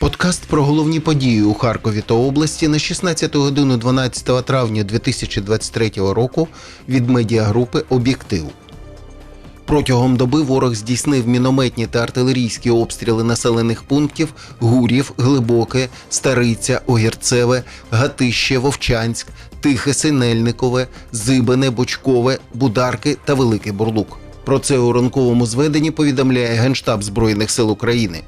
Подкаст про головні події у Харкові та області на 16 годину 12 травня 2023 року від медіагрупи Об'єктив. Протягом доби ворог здійснив мінометні та артилерійські обстріли населених пунктів Гурів, Глибоке, Стариця, Огірцеве, Гатище, Вовчанськ, Тихе, Синельникове, Зибене, Бочкове, Бударки та Великий Бурлук. Про це у ранковому зведенні повідомляє Генштаб Збройних сил України.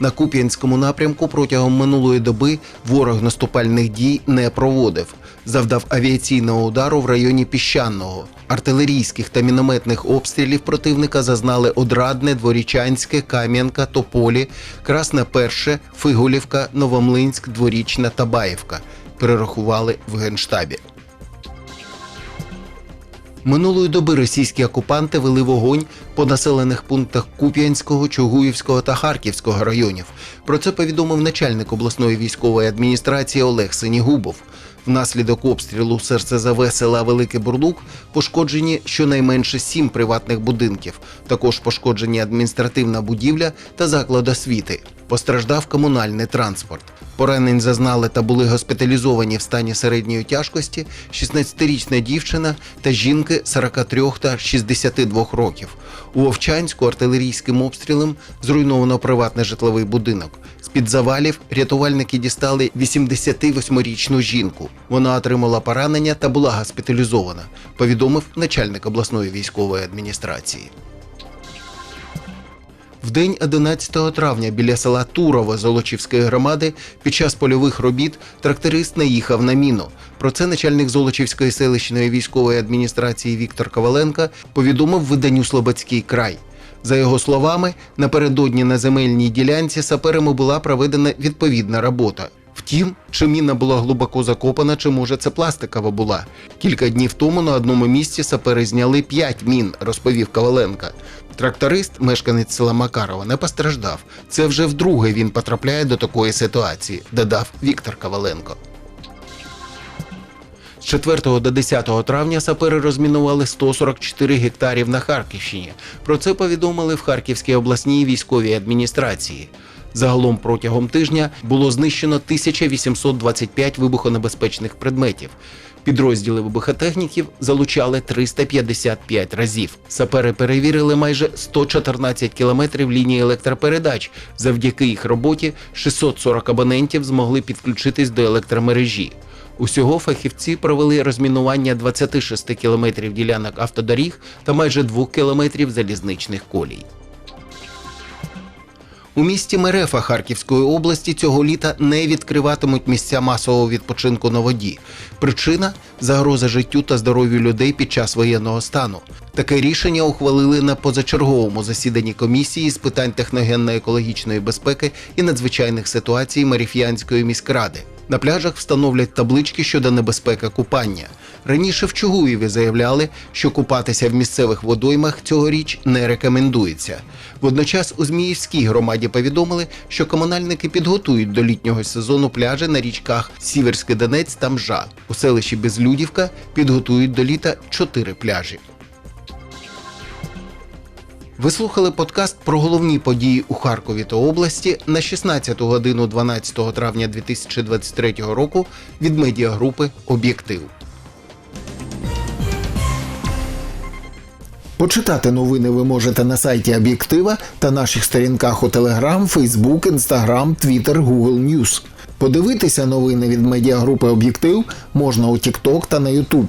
На Куп'янському напрямку протягом минулої доби ворог наступальних дій не проводив. Завдав авіаційного удару в районі Піщаного. Артилерійських та мінометних обстрілів противника зазнали Одрадне, Дворічанське, Кам'янка, Тополі, Красне Перше, Фигулівка, Новомлинськ, Дворічна та Баївка. Перерахували в генштабі. Минулої доби російські окупанти вели вогонь по населених пунктах Куп'янського, Чугуївського та Харківського районів. Про це повідомив начальник обласної військової адміністрації Олег Синігубов. Внаслідок обстрілу СРСЗВ села Великий Бурлук пошкоджені щонайменше сім приватних будинків. Також пошкоджені адміністративна будівля та заклад освіти. Постраждав комунальний транспорт. Поранень зазнали та були госпіталізовані в стані середньої тяжкості 16-річна дівчина та жінки 43 та 62 років. У Овчанську артилерійським обстрілом зруйновано приватний житловий будинок. З-під завалів рятувальники дістали 88-річну жінку. Вона отримала поранення та була госпіталізована, повідомив начальник обласної військової адміністрації. В день 11 травня біля села Турово Золочівської громади під час польових робіт тракторист наїхав на міну. Про це начальник Золочівської селищної військової адміністрації Віктор Коваленко повідомив виданню Слободський край. За його словами, напередодні на земельній ділянці саперами була проведена відповідна робота. Втім, чи міна була глибоко закопана, чи може це пластикова була. Кілька днів тому на одному місці сапери зняли 5 мін, розповів Коваленко. Тракторист, мешканець села Макарова, не постраждав. Це вже вдруге він потрапляє до такої ситуації, додав Віктор Коваленко. З 4 до 10 травня сапери розмінували 144 гектарів на Харківщині. Про це повідомили в Харківській обласній військовій адміністрації. Загалом протягом тижня було знищено 1825 вибухонебезпечних предметів. Підрозділи вибухотехніків залучали 355 разів. Сапери перевірили майже 114 кілометрів лінії електропередач. Завдяки їх роботі 640 абонентів змогли підключитись до електромережі. Усього фахівці провели розмінування 26 кілометрів ділянок автодоріг та майже 2 кілометрів залізничних колій. У місті Мерефа Харківської області цього літа не відкриватимуть місця масового відпочинку на воді. Причина загроза життю та здоров'ю людей під час воєнного стану. Таке рішення ухвалили на позачерговому засіданні комісії з питань техногенно-екологічної безпеки і надзвичайних ситуацій Маріф'янської міськради. На пляжах встановлять таблички щодо небезпеки купання. Раніше в Чугуєві заявляли, що купатися в місцевих водоймах цьогоріч не рекомендується. Водночас у Зміївській громаді повідомили, що комунальники підготують до літнього сезону пляжі на річках Сіверський Донець та Мжа. У селищі Безлюдівка підготують до літа чотири пляжі. Ви слухали подкаст про головні події у Харкові та області на 16 годину 12 травня 2023 року від медіагрупи Об'єктив. Почитати новини ви можете на сайті Об'єктива та наших сторінках у Телеграм, Фейсбук, Інстаграм, Твіттер, Google News. Подивитися новини від медіагрупи Об'єктив можна у TikTok та на YouTube.